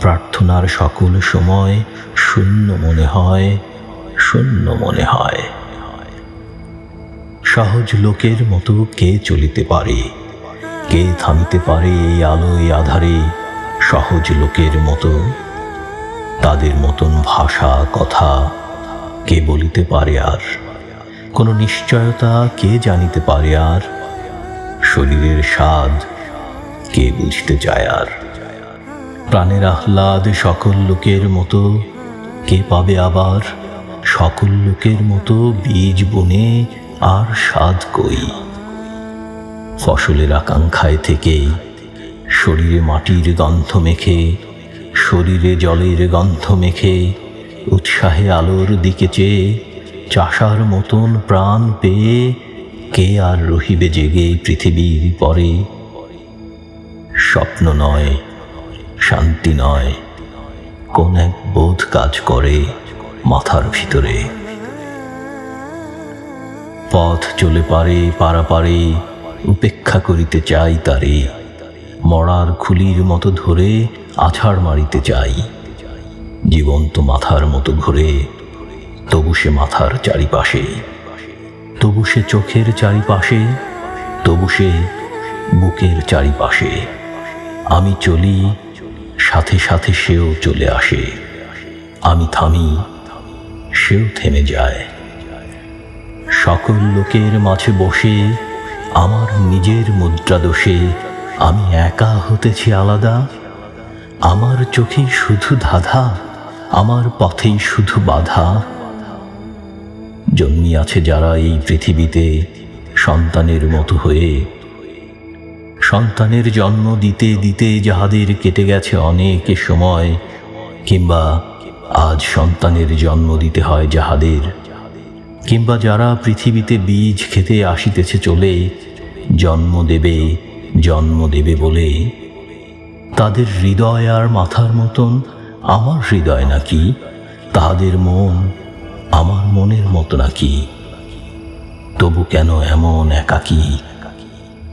প্রার্থনার সকল সময় শূন্য মনে হয়, শূন্য মনে হয়। সহজ লোকের মতো কে চলিতে পারে? কে থামিতে পারে এই আলোয় আধারে? সহজ লোকের মতো, তাদের মতন ভাষা, কথা কে বলিতে পারে আর? কোনো নিশ্চয়তা কে জানিতে পারে আর? শরীরের স্বাদ কে বুঝতে চায় আর? প্রাণের আহ্লাদ সকল লোকের মতো। কে পাবে আবার? সকল লোকের মতো বীজ বনে আর স্বাদ কই? ফসলের আকাঙ্ক্ষায় থেকে শরীরে মাটির গন্ধ মেখে, শরীরে জলের গন্ধ মেখে, উৎসাহে আলোর দিকে চেয়ে, চাষার মতন প্রাণ পেয়ে কে আর রহিবে জেগে পৃথিবীর পরে? স্বপ্ন নয়। শান্তি নয়। কোন এক বোধ কাজ করে মাথার ভিতরে। পথ চলে পারে, পারাপারে, উপেক্ষা করিতে চাই তারে। মরার খুলির মতো ধরে আছাড় মারিতে চাই। জীবন্ত মাথার মতো ঘুরে, তবু সে মাথার চারিপাশে। তবু সে চোখের চারিপাশে, তবু সে বুকের চারিপাশে। আমি চলি সাথে সাথে সেও চলে আসে। আমি থামি, সেও থেমে যায়। সকল লোকের মাঝে বসে, আমার নিজের মুদ্রা দোষে, আমি একা হতেছি আলাদা। আমার চোখেই শুধু ধাঁধা, আমার পথেই শুধু বাধা। জন্মিয়াছে যারা এই পৃথিবীতে সন্তানের মতো হয়ে সন্তানের জন্ম দিতে দিতে যাহাদের কেটে গেছে অনেক সময়, কিংবা আজ সন্তানের জন্ম দিতে হয় যাহাদের। কিংবা যারা পৃথিবীতে বীজ খেতে আসিতেছে চলে, জন্ম দেবে জন্ম দেবে বলে। তাদের হৃদয় আর মাথার মতন আমার হৃদয় নাকি? তাহাদের মন আমার মনের মতো নাকি? তবু কেন এমন একাকী?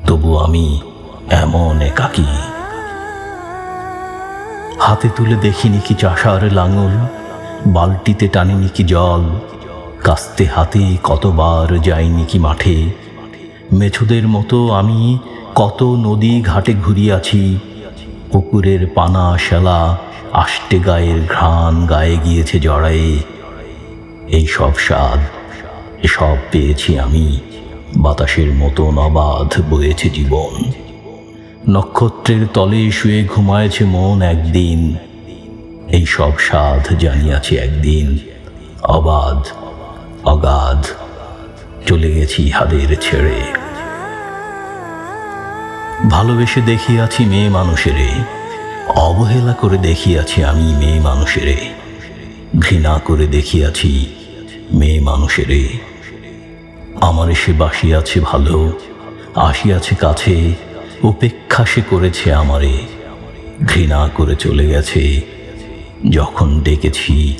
তবু আমি এমন একাকী। হাতে তুলে দেখিনি কি চাষার লাঙল, বালতিতে টানিনি কি জল, কাস্তে হাতে কতবার যাইনি কি মাঠে। মেছুদের মতো আমি কত নদী ঘাটে ঘুরিয়াছি, পুকুরের পানা শ্যালা আষ্টে গায়ের ঘ্রাণ গায়ে গিয়েছে জড়ায়ে। এই সব স্বাদ, এসব পেয়েছি আমি, বাতাসের মতন অবাধ বয়েছে জীবন। নক্ষত্রের তলে শুয়ে ঘুমায়েছে মন একদিন। এই সব সাধ জানিয়াছি একদিন। অবাধ, অগাধ চলে গেছি ইহাদের ছেড়ে। ভালোবেসে দেখিয়াছি মেয়ে মানুষেরে। অবহেলা করে দেখিয়াছি আমি মেয়ে মানুষেরে। ঘৃণা করে দেখিয়াছি মেয়ে মানুষেরে। আমার এসে বাসিয়াছে ভালো, আসিয়াছে কাছে উপেক্ষা সে করেছে আমারে, ঘৃণা করে চলে গেছে। যখন ডেকেছি,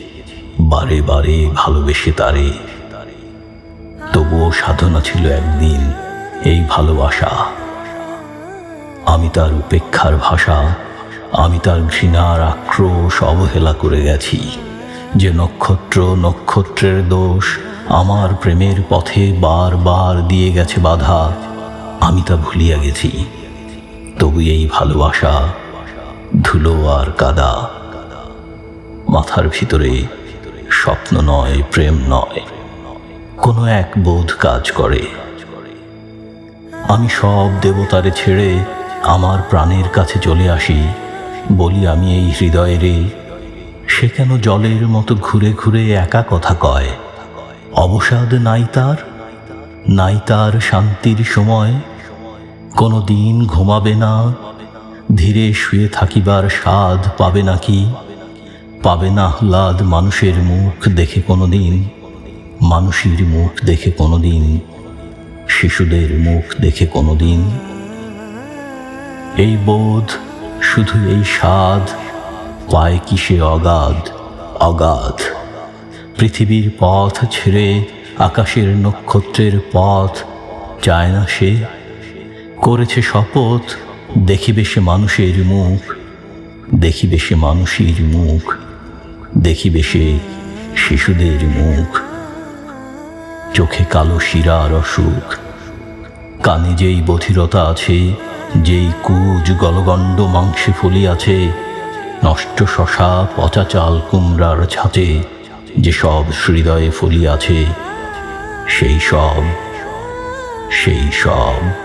বারে বারে ভালোবেসে তারে। তবুও সাধনা ছিল একদিন এই ভালোবাসা। আমি তার উপেক্ষার ভাষা, আমি তার ঘৃণার আক্রোশ অবহেলা করে গেছি। যে নক্ষত্র নক্ষত্রের দোষ আমার প্রেমের পথে বারবার দিয়ে গেছে বাধা, আমি তা ভুলিয়া গেছি। তবু এই ভালোবাসা, ধুলো আর কাদা মাথার ভিতরে স্বপ্ন নয়, প্রেম নয়। কোনো এক বোধ কাজ করে। আমি সব দেবতারে ছেড়ে আমার প্রাণের কাছে চলে আসি, বলি আমি এই হৃদয়ে রে। সে কেন জলের মতো ঘুরে ঘুরে একা কথা কয়? অবসাদ নাই তার নাই তার শান্তির সময়। কোনো দিন ঘুমাবে না। ধীরে শুয়ে থাকিবার স্বাদ পাবে নাকি? পাবে না আহ্লাদ মানুষের মুখ দেখে কোনো দিন মানুষের মুখ দেখে কোনো দিন শিশুদের মুখ দেখে কোনো দিন এই বোধ, শুধু এই স্বাদ, পায় কিসে অগাধ? অগাধ। পৃথিবীর পথ ছেড়ে আকাশের নক্ষত্রের পথ, চায় না সে? করেছে শপথ, দেখিবে সে মানুষের মুখ, দেখিবে সে মানুষের মুখ, দেখিবে সে শিশুদের মুখ। চোখে কালো শিরার অসুখ, কানে যেই বধিরতা আছে, যেই কুজ গলগণ্ড মাংসে ফলিয়াছে, নষ্ট শশা পচা চাল কুমড়ার ছাঁচে, যে সব হৃদয়ে আছে সেই সব সেই সব।